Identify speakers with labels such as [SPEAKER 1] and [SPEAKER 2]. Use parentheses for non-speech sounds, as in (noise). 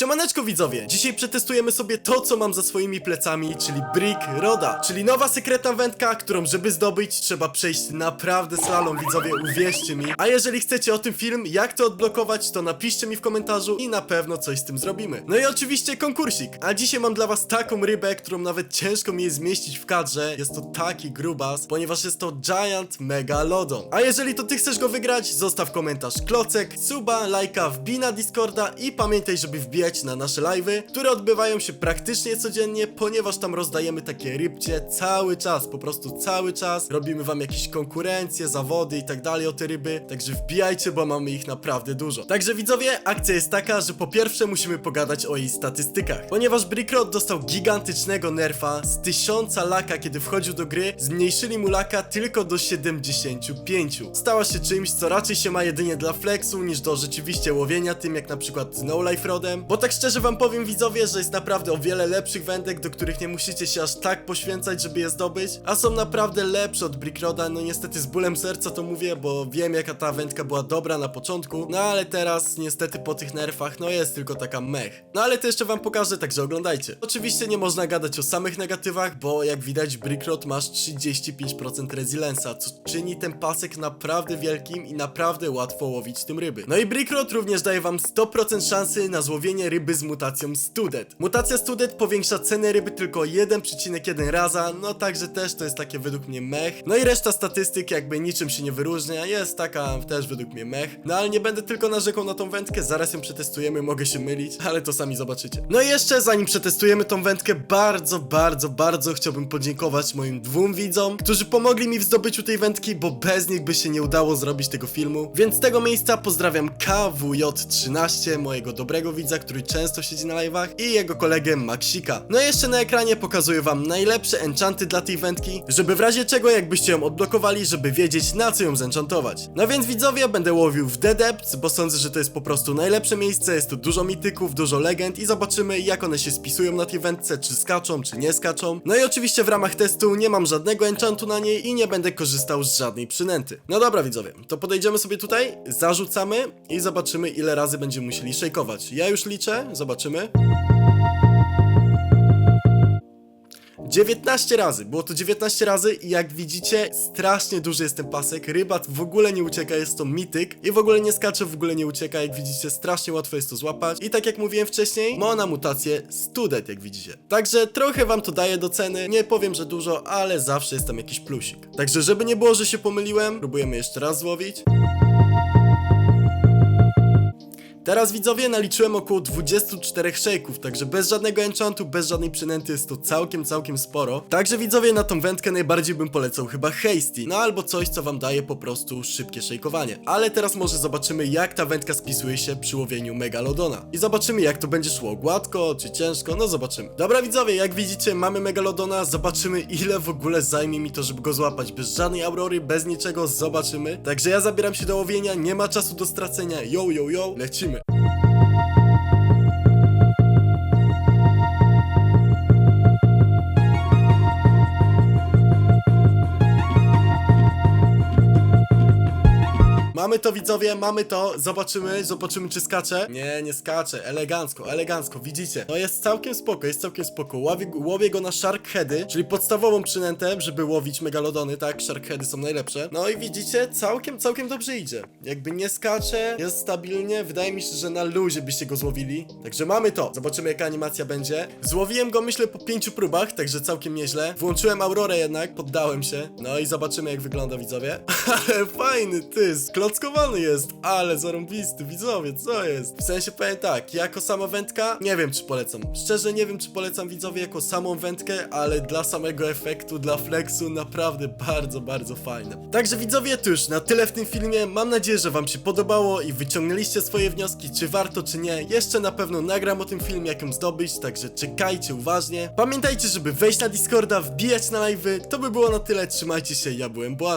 [SPEAKER 1] Siemaneczko widzowie, dzisiaj przetestujemy sobie to co mam za swoimi plecami, czyli Brick Roda, czyli nowa sekretna wędka, którą żeby zdobyć trzeba przejść naprawdę slalom widzowie, uwierzcie mi. A jeżeli chcecie o tym film, jak to odblokować, to napiszcie mi w komentarzu i na pewno coś z tym zrobimy. No i oczywiście konkursik, a dzisiaj mam dla was taką rybę, którą nawet ciężko mi jest zmieścić w kadrze, jest to taki grubas, ponieważ jest to Giant Megalodon. A jeżeli to ty chcesz go wygrać, zostaw komentarz klocek, suba, lajka, wbij na Discorda i pamiętaj, żeby wbijać na nasze live'y, które odbywają się praktycznie codziennie, ponieważ tam rozdajemy takie rybcie cały czas, po prostu cały czas. Robimy wam jakieś konkurencje, zawody i tak dalej o te ryby, także wbijajcie, bo mamy ich naprawdę dużo. Także widzowie, akcja jest taka, że po pierwsze musimy pogadać o jej statystykach, ponieważ Brickrod dostał gigantycznego nerfa z 1000 laka, kiedy wchodził do gry, zmniejszyli mu laka tylko do 75. Stała się czymś, co raczej się ma jedynie dla flexu, niż do rzeczywiście łowienia tym, jak na przykład No Life Rodem, bo tak szczerze wam powiem widzowie, że jest naprawdę o wiele lepszych wędek, do których nie musicie się aż tak poświęcać, żeby je zdobyć, a są naprawdę lepsze od Brickroda, no niestety z bólem serca to mówię, bo wiem jaka ta wędka była dobra na początku, no ale teraz niestety po tych nerfach, no jest tylko taka mech. No ale to jeszcze wam pokażę, także oglądajcie. Oczywiście nie można gadać o samych negatywach, bo jak widać Brickrod masz 35% resiliensa, co czyni ten pasek naprawdę wielkim i naprawdę łatwo łowić tym ryby. No i Brickrod również daje wam 100% szansy na złowienie ryby z mutacją Studet. Mutacja Studet powiększa cenę ryby tylko 1,1 raza, no także też to jest takie według mnie mech. No i reszta statystyk jakby niczym się nie wyróżnia, jest taka też według mnie mech. No ale nie będę tylko narzekał na tą wędkę, zaraz ją przetestujemy, mogę się mylić, (laughs) ale to sami zobaczycie. No i jeszcze zanim przetestujemy tą wędkę, bardzo, bardzo, bardzo chciałbym podziękować moim dwóm widzom, którzy pomogli mi w zdobyciu tej wędki, bo bez nich by się nie udało zrobić tego filmu. Więc z tego miejsca pozdrawiam KWJ13, mojego dobrego widza, który często siedzi na live'ach i jego kolegę Maxika. No i jeszcze na ekranie pokazuję wam najlepsze enchanty dla tej wędki, żeby w razie czego jakbyście ją odblokowali, żeby wiedzieć na co ją zenchantować. No więc widzowie, będę łowił w The Depths, bo sądzę, że to jest po prostu najlepsze miejsce, jest tu dużo mityków, dużo legend i zobaczymy jak one się spisują na tej wędce, czy skaczą, czy nie skaczą. No i oczywiście w ramach testu nie mam żadnego enchantu na niej i nie będę korzystał z żadnej przynęty. No dobra widzowie, to podejdziemy sobie tutaj, zarzucamy i zobaczymy ile razy będziemy musieli szejkować. Ja już liczę, zobaczymy. 19 razy, było to 19 razy i jak widzicie strasznie duży jest ten pasek, ryba w ogóle nie ucieka, jest to mityk i w ogóle nie skacze, w ogóle nie ucieka, jak widzicie strasznie łatwo jest to złapać i tak jak mówiłem wcześniej, ma ona mutację studet jak widzicie. Także trochę wam to daje do ceny, nie powiem, że dużo, ale zawsze jest tam jakiś plusik. Także żeby nie było, że się pomyliłem, próbujemy jeszcze raz złowić. Teraz widzowie naliczyłem około 24 shake'ów, także bez żadnego enchantu, bez żadnej przynęty jest to całkiem, całkiem sporo. Także widzowie na tą wędkę najbardziej bym polecał chyba Hasty, no albo coś co wam daje po prostu szybkie shake'owanie. Ale teraz może zobaczymy jak ta wędka spisuje się przy łowieniu Megalodona. I zobaczymy jak to będzie szło, gładko czy ciężko, no zobaczymy. Dobra widzowie, jak widzicie mamy Megalodona, zobaczymy ile w ogóle zajmie mi to, żeby go złapać. Bez żadnej aurory, bez niczego, zobaczymy. Także ja zabieram się do łowienia, nie ma czasu do stracenia, yo yo yo, lecimy. Mamy to widzowie, mamy to, zobaczymy, zobaczymy czy skacze. Nie, nie skacze, elegancko, elegancko, widzicie. No jest całkiem spoko, jest całkiem spoko. Łowię, łowię go na sharkheady, czyli podstawową przynętę, żeby łowić megalodony, tak, sharkheady są najlepsze. No i widzicie, całkiem, całkiem dobrze idzie. Jakby nie skacze, jest stabilnie, wydaje mi się, że na luzie byście go złowili. Także mamy to, zobaczymy jaka animacja będzie. Złowiłem go myślę po pięciu próbach, także całkiem nieźle. Włączyłem Aurorę jednak, poddałem się. No i zobaczymy jak wygląda widzowie. (laughs) Ale fajny, ty, sklockowany jest, ale zarąbisty, widzowie, co jest? W sensie powiem tak, jako sama wędka, nie wiem czy polecam. Szczerze nie wiem czy polecam widzowie jako samą wędkę, ale dla samego efektu, dla flexu naprawdę bardzo, bardzo fajne. Także widzowie, to już na tyle w tym filmie. Mam nadzieję, że wam się podobało i wyciągnęliście swoje wnioski, czy warto, czy nie. Jeszcze na pewno nagram o tym film, jak ją zdobyć, także czekajcie uważnie. Pamiętajcie, żeby wejść na Discorda, wbijać na live'y. To by było na tyle, trzymajcie się, ja byłem Błażej.